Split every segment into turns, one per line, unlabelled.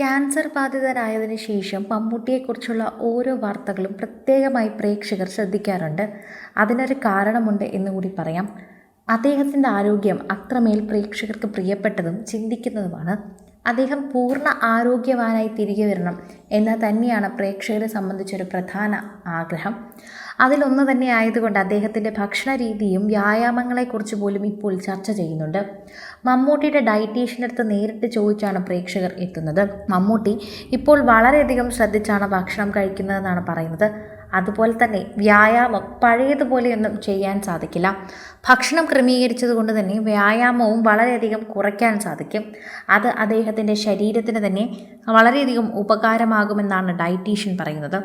Cancer ബാധിതനായതിനു ശേഷം മമ്മൂട്ടിയെക്കുറിച്ചുള്ള ഓരോ വാർത്തകളും പ്രത്യേകമായി പ്രേക്ഷകർ ശ്രദ്ധിക്കാറുണ്ട്. അതിനൊരു കാരണമുണ്ട് എന്ന് കൂടി പറയാം. അദ്ദേഹത്തിന്റെ ആരോഗ്യം അത്രമേൽ പ്രേക്ഷകർക്ക് പ്രിയപ്പെട്ടതും ചിന്തിക്കുന്നതുമാണ്. അദ്ദേഹം പൂർണ ആരോഗ്യവാനായി തിരികെ വരണം എന്ന് തന്നെയാണ് പ്രേക്ഷകരെ സംബന്ധിച്ചൊരു പ്രധാന ആഗ്രഹം. അതിലൊന്ന് തന്നെ ആയതുകൊണ്ട് അദ്ദേഹത്തിന്റെ ഭക്ഷണ രീതിയും വ്യായാമങ്ങളെക്കുറിച്ച് പോലും ഇപ്പോൾ ചർച്ച ചെയ്യുന്നുണ്ട്. മമ്മൂട്ടിയുടെ ഡയറ്റീഷ്യന്റെ അടുത്ത് നേരിട്ട് ചോദിച്ചാണ് പ്രേക്ഷകർ എത്തുന്നത്. മമ്മൂട്ടി ഇപ്പോൾ വളരെയധികം ശ്രദ്ധിച്ചാണ് ഭക്ഷണം കഴിക്കുന്നതെന്നാണ് പറയുന്നത്. അതുപോലെ തന്നെ വ്യായാമം പഴയതുപോലെയൊന്നും ചെയ്യാൻ സാധിക്കില്ല. ഭക്ഷണം ക്രമീകരിച്ചത് കൊണ്ട് തന്നെ വ്യായാമവും വളരെയധികം കുറയ്ക്കാൻ സാധിക്കും. അത് അദ്ദേഹത്തിന്റെ ശരീരത്തിന് തന്നെ വളരെയധികം ഉപകാരമാകുമെന്നാണ് ഡയറ്റീഷ്യൻ പറയുന്നത്.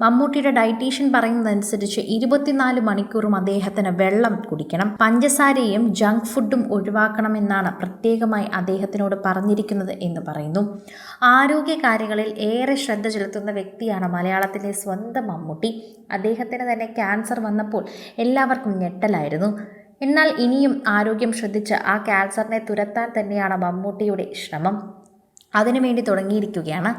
മമ്മൂട്ടിയുടെ ഡയറ്റീഷ്യൻ പറയുന്നതനുസരിച്ച് ഇരുപത്തിനാല് മണിക്കൂറും അദ്ദേഹത്തിന് വെള്ളം കുടിക്കണം. പഞ്ചസാരയും ജങ്ക് ഫുഡും ഒഴിവാക്കണമെന്നാണ് പ്രത്യേകമായി അദ്ദേഹത്തിനോട് പറഞ്ഞിരിക്കുന്നത് എന്ന് പറയുന്നു. ആരോഗ്യ കാര്യങ്ങളിൽ ഏറെ ശ്രദ്ധ ചെലുത്തുന്ന വ്യക്തിയാണ് മലയാളത്തിലെ സ്വന്തം മമ്മൂട്ടി. അദ്ദേഹത്തിന് തന്നെ ക്യാൻസർ വന്നപ്പോൾ എല്ലാവർക്കും ഞെട്ടലായിരുന്നു. എന്നാൽ ഇനിയും ആരോഗ്യം ശ്രദ്ധിച്ച് ആ ക്യാൻസറിനെ തുരത്താൻ തന്നെയാണ് മമ്മൂട്ടിയുടെ ശ്രമം. അതിനുവേണ്ടി തുടങ്ങിയിരിക്കുകയാണ്.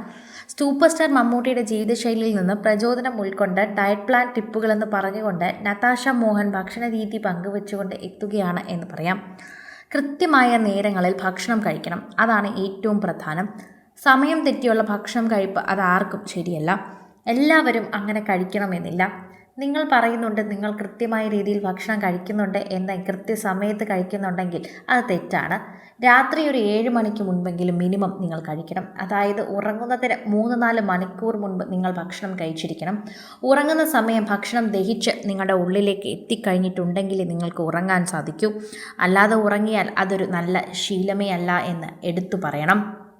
സൂപ്പർ സ്റ്റാർ മമ്മൂട്ടിയുടെ ജീവിതശൈലിയിൽ നിന്ന് പ്രചോദനം ഉൾക്കൊണ്ട് ഡയറ്റ് പ്ലാൻ ടിപ്പുകളെന്ന് പറഞ്ഞുകൊണ്ട് നതാഷ മോഹൻ ഭക്ഷണ രീതി പങ്കുവച്ചുകൊണ്ട് എത്തുകയാണ് എന്ന് പറയാം. കൃത്യമായ നേരങ്ങളിൽ ഭക്ഷണം കഴിക്കണം. അതാണ് ഏറ്റവും പ്രധാനം. സമയം തെറ്റിയുള്ള ഭക്ഷണം കഴിപ്പ് അതാർക്കും ശരിയല്ല. എല്ലാവരും അങ്ങനെ കഴിക്കണമെന്നില്ല. നിങ്ങൾ പറയുന്നുണ്ട് നിങ്ങൾ കൃത്യമായ രീതിയിൽ ഭക്ഷണം കഴിക്കുന്നുണ്ട് എന്ന കൃത്യസമയത്ത് കഴിക്കുന്നുണ്ടെങ്കിൽ അത് തെറ്റാണ്. രാത്രി ഒരു ഏഴ് മണിക്ക് മുൻപെങ്കിലും മിനിമം നിങ്ങൾ കഴിക്കണം. അതായത് ഉറങ്ങുന്നതിന് മൂന്ന് നാല് മണിക്കൂർ മുൻപ് നിങ്ങൾ ഭക്ഷണം കഴിച്ചിരിക്കണം. ഉറങ്ങുന്ന സമയം ഭക്ഷണം ദഹിച്ച് നിങ്ങളുടെ ഉള്ളിലേക്ക് എത്തിക്കഴിഞ്ഞിട്ടുണ്ടെങ്കിൽ നിങ്ങൾക്ക് ഉറങ്ങാൻ സാധിക്കൂ. അല്ലാതെ ഉറങ്ങിയാൽ അതൊരു നല്ല ശീലമേ അല്ല എന്ന് എടുത്തു പറയണം.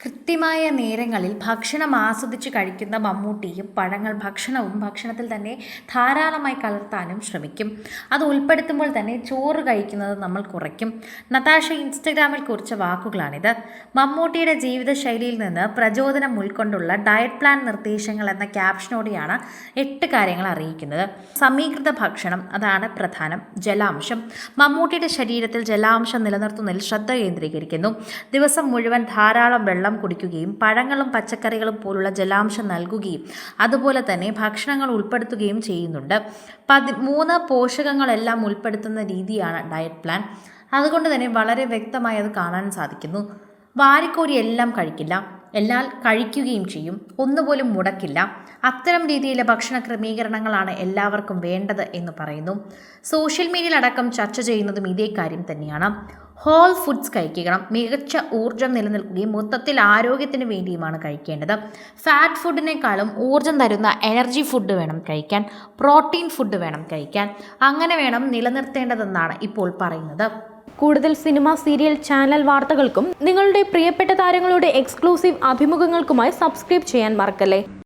കൃത്യമായ നേരങ്ങളിൽ ഭക്ഷണം ആസ്വദിച്ച് കഴിക്കുന്ന മമ്മൂട്ടിയും പഴങ്ങൾ ഭക്ഷണവും ഭക്ഷണത്തിൽ തന്നെ ധാരാളമായി കലർത്താനും ശ്രമിക്കും. അത് ഉൾപ്പെടുത്തുമ്പോൾ തന്നെ ചോറ് കഴിക്കുന്നത് നമ്മൾ കുറയ്ക്കും. നതാഷ ഇൻസ്റ്റഗ്രാമിൽ കുറിച്ച വാക്കുകളാണിത്. മമ്മൂട്ടിയുടെ ജീവിതശൈലിയിൽ നിന്ന് പ്രചോദനം ഉൾക്കൊണ്ടുള്ള ഡയറ്റ് പ്ലാൻ നിർദ്ദേശങ്ങൾ എന്ന ക്യാപ്ഷനോടെയാണ് എട്ട് കാര്യങ്ങൾ അറിയിക്കുന്നത്. സമീകൃത ഭക്ഷണം അതാണ് പ്രധാനം. ജലാംശം. മമ്മൂട്ടിയുടെ ശരീരത്തിൽ ജലാംശം നിലനിർത്തുന്നതിൽ ശ്രദ്ധ കേന്ദ്രീകരിക്കുന്നു. ദിവസം മുഴുവൻ ധാരാളം വെള്ളം കുടിക്കുകയും പഴങ്ങളും പച്ചക്കറികളും പോലുള്ള ജലാംശം നൽകുകയും അതുപോലെ തന്നെ ഭക്ഷണങ്ങൾ ഉൾപ്പെടുത്തുകയും ചെയ്യുന്നുണ്ട്. പതി മൂന്ന് പോഷകങ്ങളെല്ലാം ഉൾപ്പെടുത്തുന്ന രീതിയാണ് ഡയറ്റ് പ്ലാൻ അതുകൊണ്ട് തന്നെ വളരെ വ്യക്തമായി അത് കാണാൻ സാധിക്കുന്നു. വാരിക്കോരി എല്ലാം കഴിക്കില്ല. എന്നാൽ കഴിക്കുകയും ചെയ്യും. ഒന്നുപോലും മുടക്കില്ല. അത്തരം രീതിയിലെ ഭക്ഷണ ക്രമീകരണങ്ങളാണ് എല്ലാവർക്കും വേണ്ടത് എന്ന് പറയുന്നു. സോഷ്യൽ മീഡിയയിലടക്കം ചർച്ച ചെയ്യുന്നതും ഇതേ കാര്യം തന്നെയാണ്. ഹോൾ ഫുഡ്സ് കഴിക്കണം. മികച്ച ഊർജം നിലനിൽക്കുകയും മൊത്തത്തിൽ ആരോഗ്യത്തിന് വേണ്ടിയുമാണ് കഴിക്കേണ്ടത്. ഫാറ്റ് ഫുഡിനേക്കാളും ഊർജം തരുന്ന എനർജി ഫുഡ് വേണം കഴിക്കാൻ. പ്രോട്ടീൻ ഫുഡ് വേണം കഴിക്കാൻ. അങ്ങനെ വേണം നിലനിർത്തേണ്ടതെന്നാണ് ഇപ്പോൾ പറയുന്നത്.
കൂടുതൽ സിനിമ സീരിയൽ ചാനൽ വാർത്തകൾക്കും നിങ്ങളുടെ പ്രിയപ്പെട്ട താരങ്ങളുടെ എക്സ്ക്ലൂസീവ് അഭിമുഖങ്ങൾക്കുമായി സബ്സ്ക്രൈബ് ചെയ്യാൻ മറക്കല്ലേ?